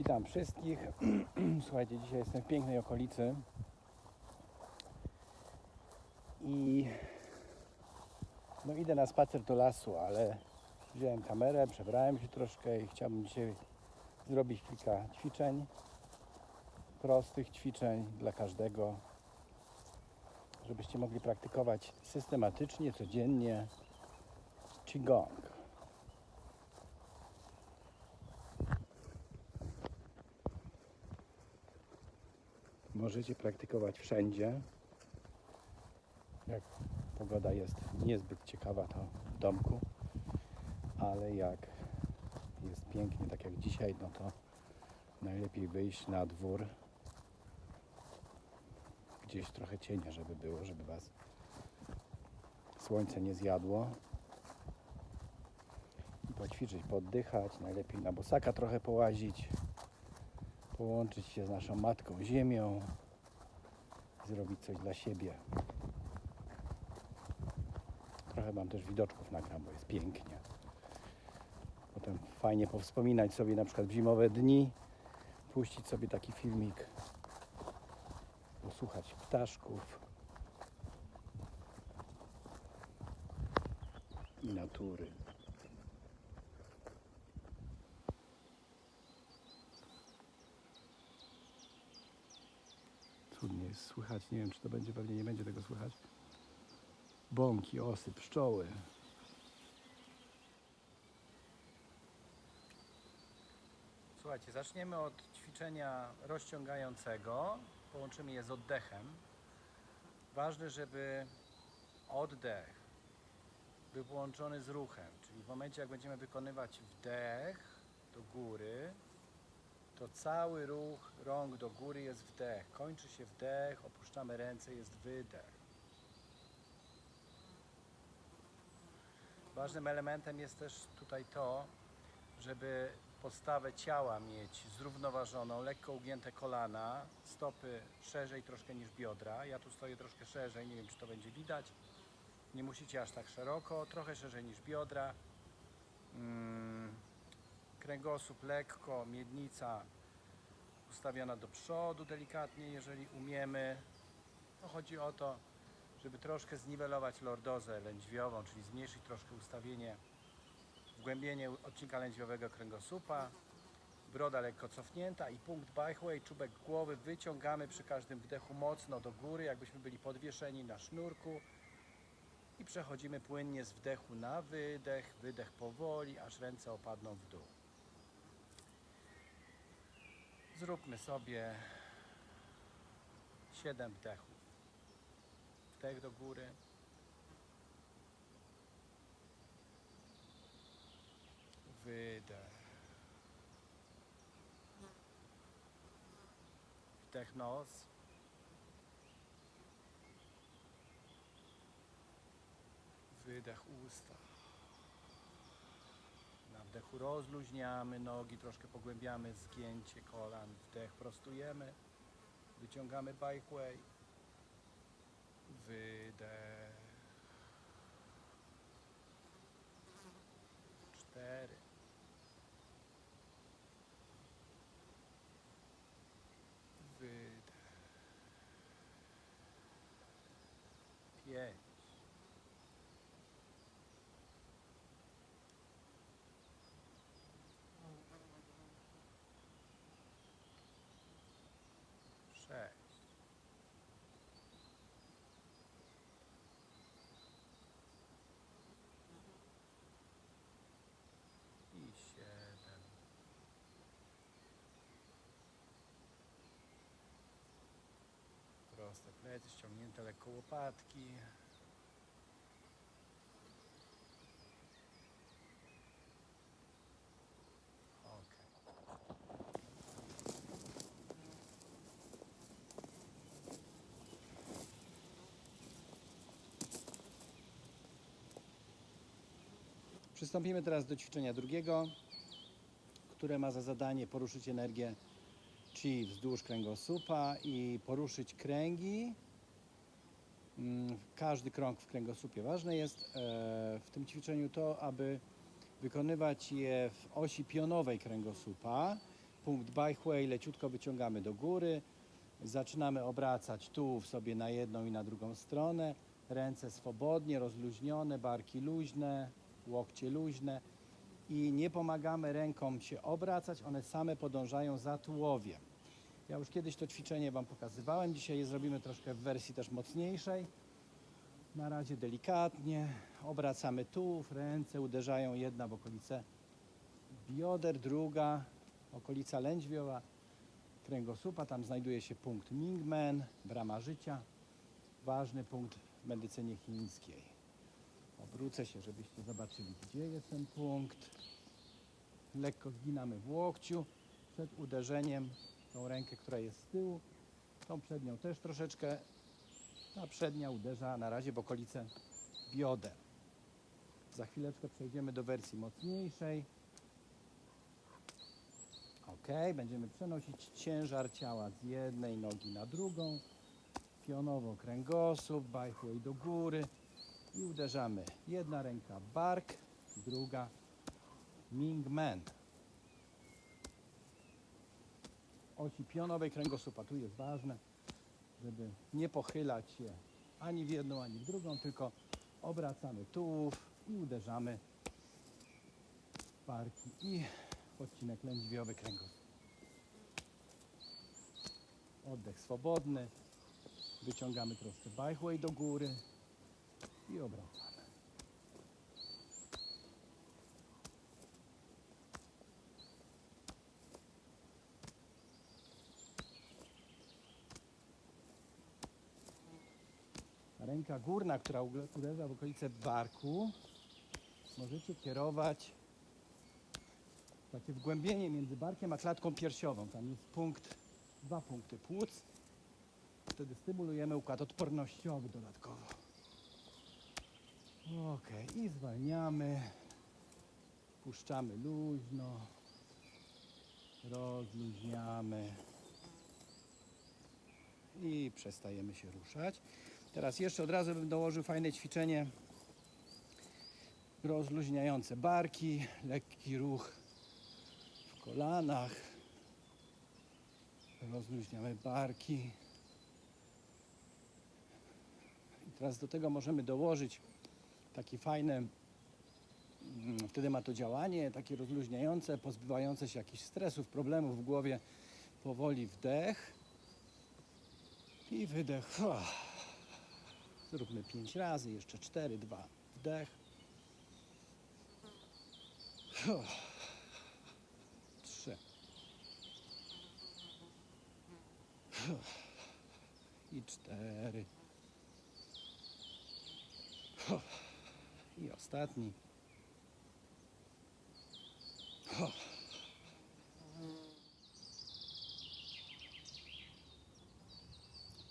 Witam wszystkich. Słuchajcie, dzisiaj jestem w pięknej okolicy i no idę na spacer do lasu, ale wziąłem kamerę, przebrałem się troszkę i chciałbym dzisiaj zrobić kilka ćwiczeń, prostych ćwiczeń dla każdego, żebyście mogli praktykować systematycznie, codziennie Qigong. Możecie praktykować wszędzie. Jak pogoda jest niezbyt ciekawa, to w domku, ale jak jest pięknie, tak jak dzisiaj, no to najlepiej wyjść na dwór. Gdzieś trochę cienia, żeby było, żeby Was słońce nie zjadło. Poćwiczyć, poddychać, najlepiej na bosaka trochę połazić połączyć się z naszą Matką Ziemią zrobić coś dla siebie. Trochę Wam też widoczków nagram, bo jest pięknie. Potem fajnie powspominać sobie na przykład w zimowe dni, puścić sobie taki filmik, posłuchać ptaszków i natury. Słychać. Nie wiem, czy to będzie, pewnie nie będzie tego słychać. Bąki, osy, pszczoły. Słuchajcie, zaczniemy od ćwiczenia rozciągającego. Połączymy je z oddechem. Ważne, żeby oddech był połączony z ruchem, czyli w momencie, jak będziemy wykonywać wdech do góry, to cały ruch rąk do góry jest wdech. Kończy się wdech, opuszczamy ręce, jest wydech. Ważnym elementem jest też tutaj to, żeby postawę ciała mieć zrównoważoną, lekko ugięte kolana, stopy szerzej troszkę niż biodra. Ja tu stoję troszkę szerzej, nie wiem czy to będzie widać. Nie musicie aż tak szeroko, trochę szerzej niż biodra. Mm, kręgosłup lekko, miednica ustawiona do przodu delikatnie, jeżeli umiemy. No chodzi o to, żeby troszkę zniwelować lordozę lędźwiową, czyli zmniejszyć troszkę ustawienie, wgłębienie odcinka lędźwiowego kręgosłupa. Broda lekko cofnięta i punkt Bajchway, czubek głowy wyciągamy przy każdym wdechu mocno do góry, jakbyśmy byli podwieszeni na sznurku. I przechodzimy płynnie z wdechu na wydech, wydech powoli, aż ręce opadną w dół. Zróbmy sobie 7 wdechów. Wdech do góry. Wydech. Wdech nos. Wydech usta. Na wdechu rozluźniamy nogi, troszkę pogłębiamy zgięcie kolan. Wdech prostujemy, wyciągamy bikeway. Wydech. Cztery. Wydech. Pięć. Sześć. I siedem. Proste plecy, ściągnięte lekko łopatki. Przystąpimy teraz do ćwiczenia drugiego, które ma za zadanie poruszyć energię chi wzdłuż kręgosłupa i poruszyć kręgi. Mm, Każdy krąg w kręgosłupie. Ważne jest e, w tym ćwiczeniu to, aby wykonywać je w osi pionowej kręgosłupa, punkt bajchway, leciutko wyciągamy do góry. Zaczynamy obracać tułów sobie na jedną i na drugą stronę. Ręce swobodnie, rozluźnione, barki luźne, łokcie luźne. I nie pomagamy rękom się obracać, one same podążają za tułowiem. Ja już kiedyś to ćwiczenie Wam pokazywałem. Dzisiaj je zrobimy troszkę w wersji też mocniejszej. Na razie delikatnie obracamy tułów, ręce uderzają jedna w okolicę bioder, druga okolica lędźwiowa, kręgosłupa. Tam znajduje się punkt Mingmen, brama życia. Ważny punkt w medycynie chińskiej. Obrócę się, żebyście zobaczyli, gdzie jest ten punkt. Lekko zginamy w łokciu przed uderzeniem tą rękę, która jest z tyłu. Tą przednią też troszeczkę. Ta przednia uderza na razie w okolice bioder. Za chwileczkę przejdziemy do wersji mocniejszej. Ok, będziemy przenosić ciężar ciała z jednej nogi na drugą. Pionowo kręgosłup, bajchłej do góry i uderzamy. Jedna ręka bark, druga Mingmen. Osi pionowej kręgosłupa. Tu jest ważne, żeby nie pochylać się ani w jedną, ani w drugą, tylko obracamy tułów i uderzamy barki i odcinek lędźwiowy kręgosłup. Oddech swobodny. Wyciągamy troszkę bajchłej do góry i obracamy. Ręka górna, która uderza w okolice barku, możecie kierować takie wgłębienie między barkiem a klatką piersiową. Tam jest punkt, dwa punkty płuc. Wtedy stymulujemy układ odpornościowy dodatkowo. Ok, i zwalniamy. Puszczamy luźno. Rozluźniamy. I przestajemy się ruszać. Teraz jeszcze od razu bym dołożył fajne ćwiczenie rozluźniające barki, lekki ruch w kolanach. Rozluźniamy barki. I teraz do tego możemy dołożyć takie fajne, mm, wtedy ma to działanie, takie rozluźniające, pozbywające się jakichś stresów, problemów w głowie. Powoli wdech i wydech. Zróbmy pięć razy, jeszcze cztery, dwa. Wdech. Trzy. I cztery. I ostatni. Uff.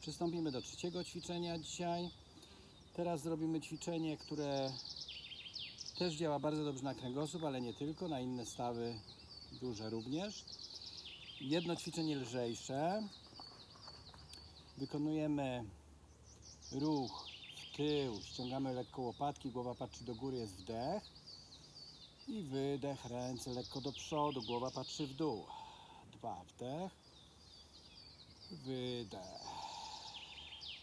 Przystąpimy do trzeciego ćwiczenia dzisiaj. Teraz zrobimy ćwiczenie, które też działa bardzo dobrze na kręgosłup, ale nie tylko, na inne stawy duże również. Jedno ćwiczenie lżejsze. Wykonujemy ruch tył, ściągamy lekko łopatki, głowa patrzy do góry, jest wdech. I wydech, ręce lekko do przodu, głowa patrzy w dół. Dwa, wdech. Wydech.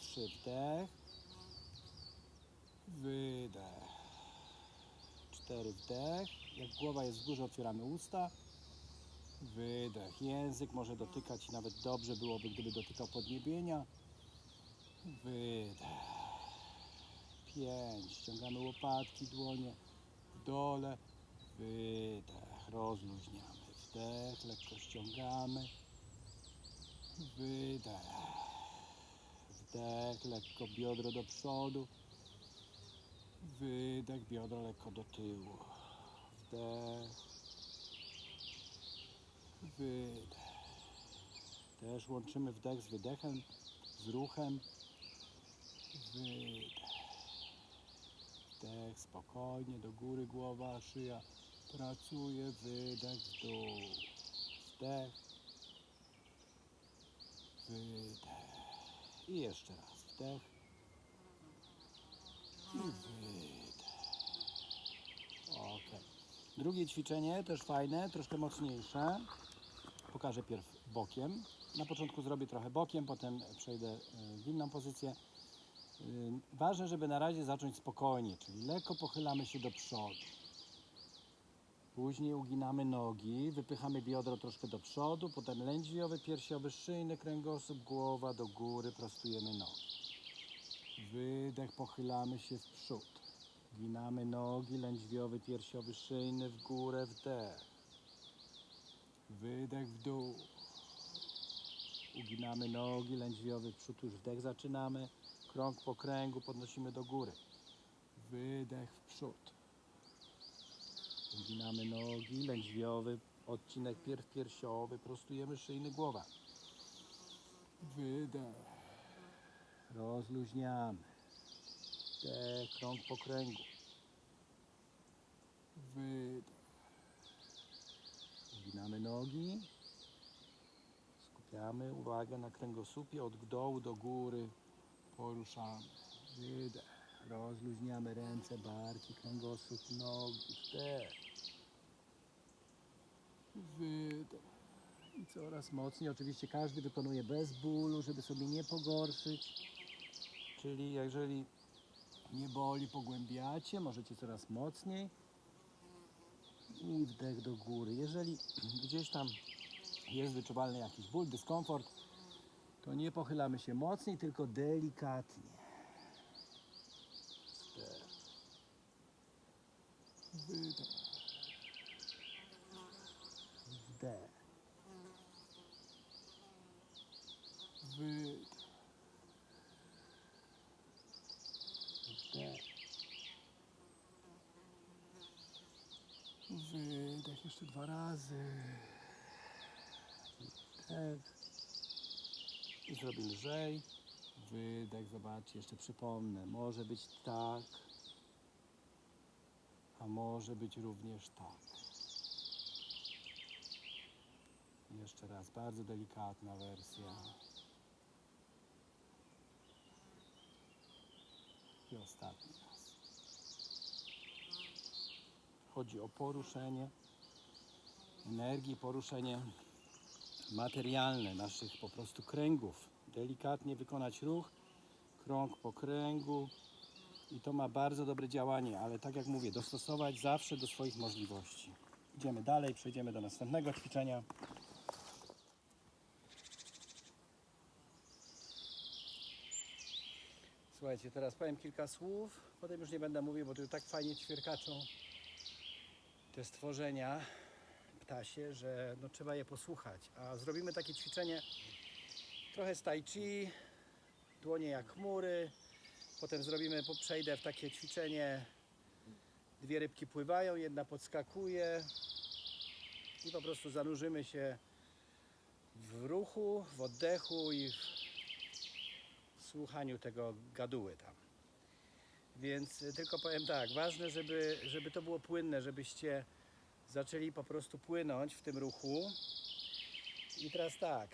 Trzy, wdech. Wydech. Cztery, wdech. Jak głowa jest w górze, otwieramy usta. Wydech. Język może dotykać, nawet dobrze byłoby, gdyby dotykał podniebienia. Wydech. Pięć. Ściągamy łopatki, dłonie w dole. Wydech. Rozluźniamy. Wdech. Lekko ściągamy. Wydech. Wdech. Lekko biodro do przodu. Wydech. Biodro lekko do tyłu. Wdech. Wydech. Też łączymy wdech z wydechem, z ruchem. Wydech. Wdech spokojnie, do góry głowa, szyja pracuje. Wydech w dół. Wdech. Wydech. I jeszcze raz. Wdech. I wydech. Ok. Drugie ćwiczenie też fajne, troszkę mocniejsze. pokażę pierw bokiem. Na początku zrobię trochę bokiem, potem przejdę e, w inną pozycję. Y, Ważne, żeby na razie zacząć spokojnie, czyli lekko pochylamy się do przodu. Później uginamy nogi, wypychamy biodro troszkę do przodu, potem lędźwiowy, piersiowy, szyjny kręgosłup, głowa do góry, prostujemy nogi. Wydech, pochylamy się w przód. Ginamy nogi, lędźwiowy, piersiowy, szyjny, w górę, wdech. Wydech w dół. Uginamy nogi, lędźwiowy, przód, już wdech zaczynamy. Krąg po kręgu podnosimy do góry. Wydech w przód. Uginamy nogi, lędźwiowy, odcinek pierw piersiowy, prostujemy szyjny głowa. Wydech. Rozluźniamy. Wdech, krąg po kręgu. Wydech. Uginamy nogi. Skupiamy uwagę na kręgosłupie od dołu do góry. Poruszamy. Wydech. Rozluźniamy ręce, barki, kręgosłup, nogi. Wdech. Wydech. I coraz mocniej. Oczywiście każdy wykonuje bez bólu, żeby sobie nie pogorszyć. Czyli jeżeli nie boli, pogłębiacie, możecie coraz mocniej. I wdech do góry. Jeżeli gdzieś tam jest wyczuwalny jakiś ból, dyskomfort, to nie pochylamy się mocniej, tylko delikatnie. Wdech. Wydech. Wdech. Wydech. Wdech. Wydech jeszcze dwa razy. I zrobię lżej. Wydech, zobaczcie, jeszcze przypomnę. Może być tak, a może być również tak. Jeszcze raz, bardzo delikatna wersja. I ostatni raz. Chodzi o poruszenie energii, poruszenie materialne naszych po prostu kręgów. Delikatnie wykonać ruch, krąg po kręgu i to ma bardzo dobre działanie, ale tak jak mówię, dostosować zawsze do swoich możliwości. Idziemy dalej, przejdziemy do następnego ćwiczenia. Słuchajcie, teraz powiem kilka słów, potem już nie będę mówił, bo tu tak fajnie ćwierkaczą te stworzenia że no, trzeba je posłuchać. A zrobimy takie ćwiczenie trochę z tai chi, dłonie jak chmury. Potem zrobimy, przejdę w takie ćwiczenie, dwie rybki pływają, jedna podskakuje i po prostu zanurzymy się w ruchu, w oddechu i w słuchaniu tego gaduły tam. Więc y, tylko powiem tak, ważne, żeby, żeby to było płynne, żebyście zaczęli po prostu płynąć w tym ruchu. I teraz tak,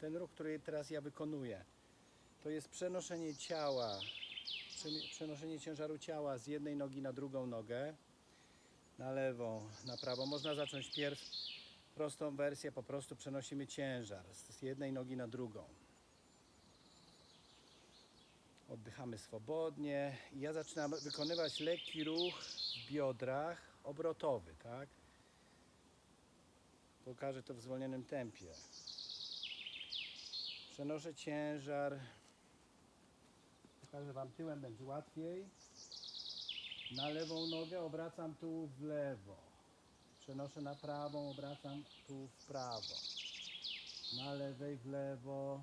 ten ruch, który teraz ja wykonuję, to jest przenoszenie ciała, przenoszenie ciężaru ciała z jednej nogi na drugą nogę, na lewą, na prawą. Można zacząć pierw prostą wersję, po prostu przenosimy ciężar z jednej nogi na drugą. Oddychamy swobodnie. Ja zaczynam wykonywać lekki ruch w biodrach, obrotowy, tak? Pokażę to w zwolnionym tempie. Przenoszę ciężar. Pokażę Wam tyłem, będzie łatwiej. Na lewą nogę obracam tu w lewo. Przenoszę na prawą, obracam tu w prawo. Na lewej w lewo,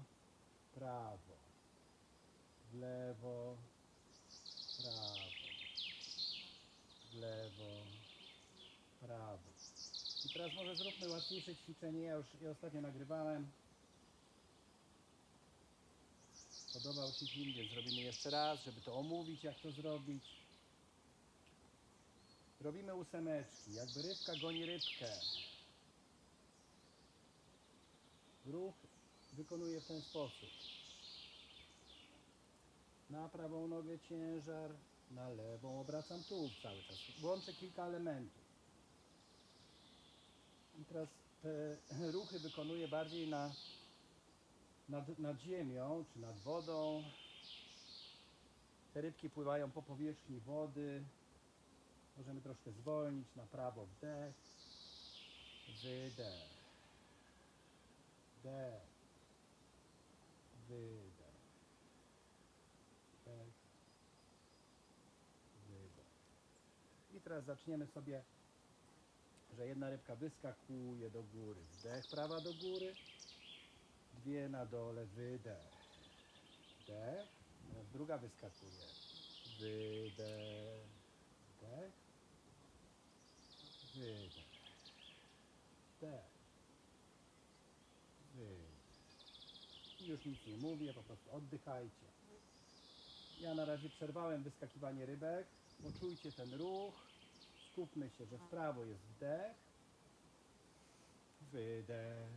prawo w lewo, prawo, w lewo, prawo. I teraz może zróbmy łatwiejsze ćwiczenie. Ja już je ostatnio nagrywałem. Podobał się film, więc zrobimy jeszcze raz, żeby to omówić, jak to zrobić. Robimy ósemeczki, jakby rybka goni rybkę. Ruch wykonuję w ten sposób. Na prawą nogę ciężar, na lewą obracam tułów cały czas. Łączę kilka elementów. I teraz te ruchy wykonuję bardziej na, nad, nad ziemią czy nad wodą. Te rybki pływają po powierzchni wody. Możemy troszkę zwolnić na prawo wdech, wydech, wdech, wydech, wdech, wydech. I teraz zaczniemy sobie, że jedna rybka wyskakuje do góry, wdech, prawa do góry, dwie na dole, wydech, wdech, druga wyskakuje, wydech, wdech, wydech, wdech, wydech. I już nic nie mówię, po prostu oddychajcie. Ja na razie przerwałem wyskakiwanie rybek. Poczujcie ten ruch. Skupmy się, że w prawo jest wdech, wydech.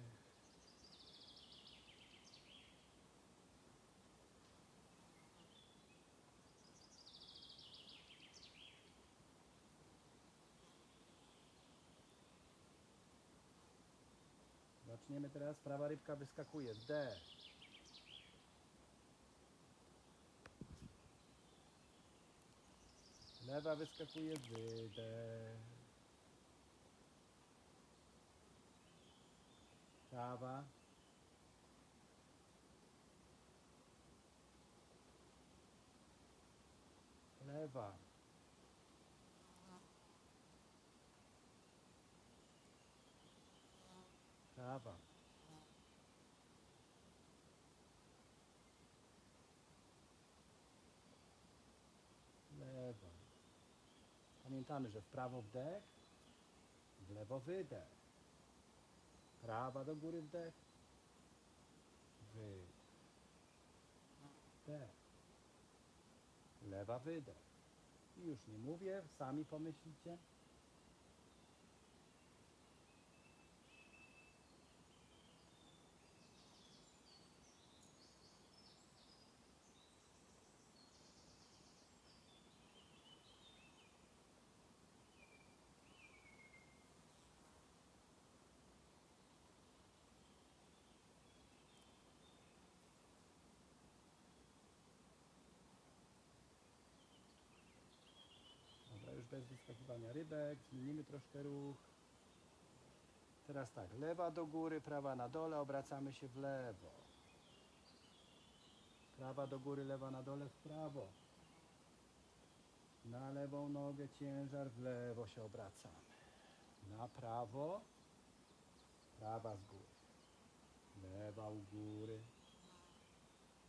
Zaczniemy teraz. Prawa rybka wyskakuje. Wdech. Lewa wyskakuje. Wydech. Prawa. Lewa. Prawa. Pamiętamy, że w prawo wdech, w lewo wydech. Prawa do góry wdech, wydech. Lewa wydech. I już nie mówię, sami pomyślcie. Bez wyskakiwania rybek, zmienimy troszkę ruch. Teraz tak, lewa do góry, prawa na dole, obracamy się w lewo. Prawa do góry, lewa na dole, w prawo. Na lewą nogę ciężar, w lewo się obracamy. Na prawo, prawa z góry. Lewa u góry,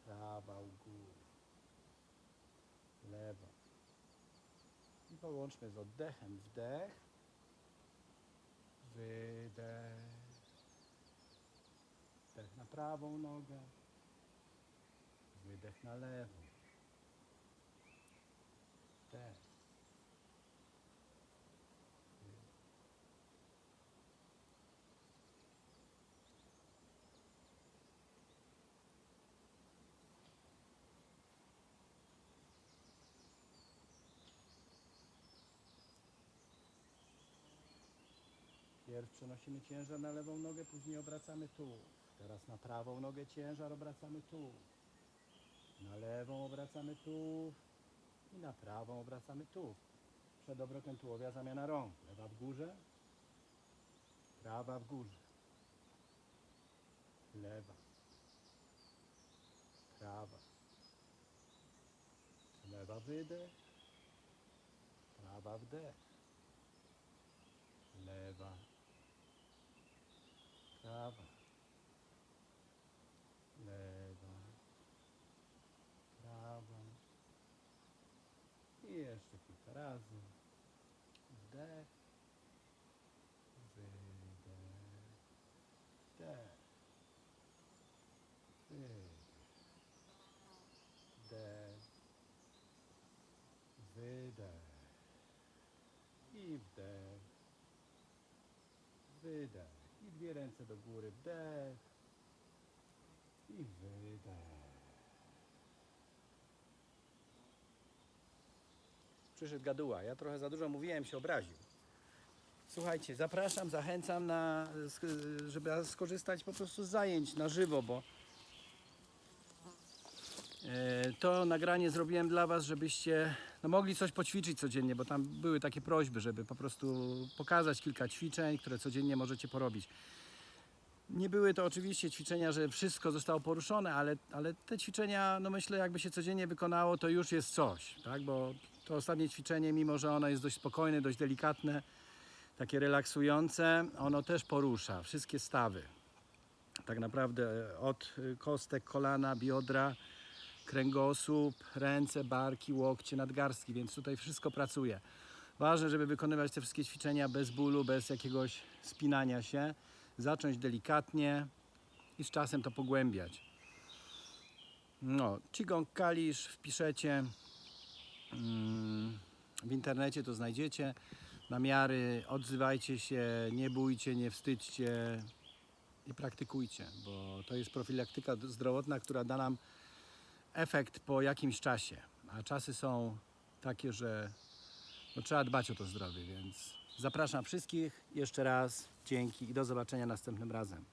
prawa u góry. Lewa. Połączmy z oddechem wdech, wydech, wdech na prawą nogę, wydech na lewą, wdech. wydech. Pierw przenosimy ciężar na lewą nogę, później obracamy tu. Teraz na prawą nogę ciężar obracamy tu. Na lewą obracamy tu. I na prawą obracamy tu. Przed obrotem tułowia zamiana rąk. Lewa w górze. Prawa w górze. Lewa. Prawa. Lewa wydech. Prawa wdech. Lewa. Prawa. Lewa. Prawa. I jeszcze kilka razy. Wdech. Wydech. Wdech. Wydech. Wydech. I wdech. Wydech. Dwie ręce do góry. Wdech. I wydech. Przyszedł gaduła. Ja trochę za dużo mówiłem, się obraził. Słuchajcie, zapraszam, zachęcam na, żeby skorzystać po prostu z zajęć na żywo, bo e, to nagranie zrobiłem dla Was, żebyście no, mogli coś poćwiczyć codziennie, bo tam były takie prośby, żeby po prostu pokazać kilka ćwiczeń, które codziennie możecie porobić. Nie były to oczywiście ćwiczenia, że wszystko zostało poruszone, ale, ale te ćwiczenia, no myślę, jakby się codziennie wykonało, to już jest coś, tak? Bo to ostatnie ćwiczenie, mimo że ono jest dość spokojne, dość delikatne, takie relaksujące, ono też porusza wszystkie stawy. Tak naprawdę od kostek, kolana, biodra, kręgosłup, ręce, barki, łokcie, nadgarstki, więc tutaj wszystko pracuje. Ważne, żeby wykonywać te wszystkie ćwiczenia bez bólu, bez jakiegoś spinania się. Zacząć delikatnie i z czasem to pogłębiać. No, Qigong Kalisz wpiszecie mm, w internecie, to znajdziecie namiary, odzywajcie się, nie bójcie, nie wstydźcie i praktykujcie, bo to jest profilaktyka zdrowotna, która da nam efekt po jakimś czasie. A czasy są takie, że no, trzeba dbać o to zdrowie, więc zapraszam wszystkich jeszcze raz. Dzięki i do zobaczenia następnym razem.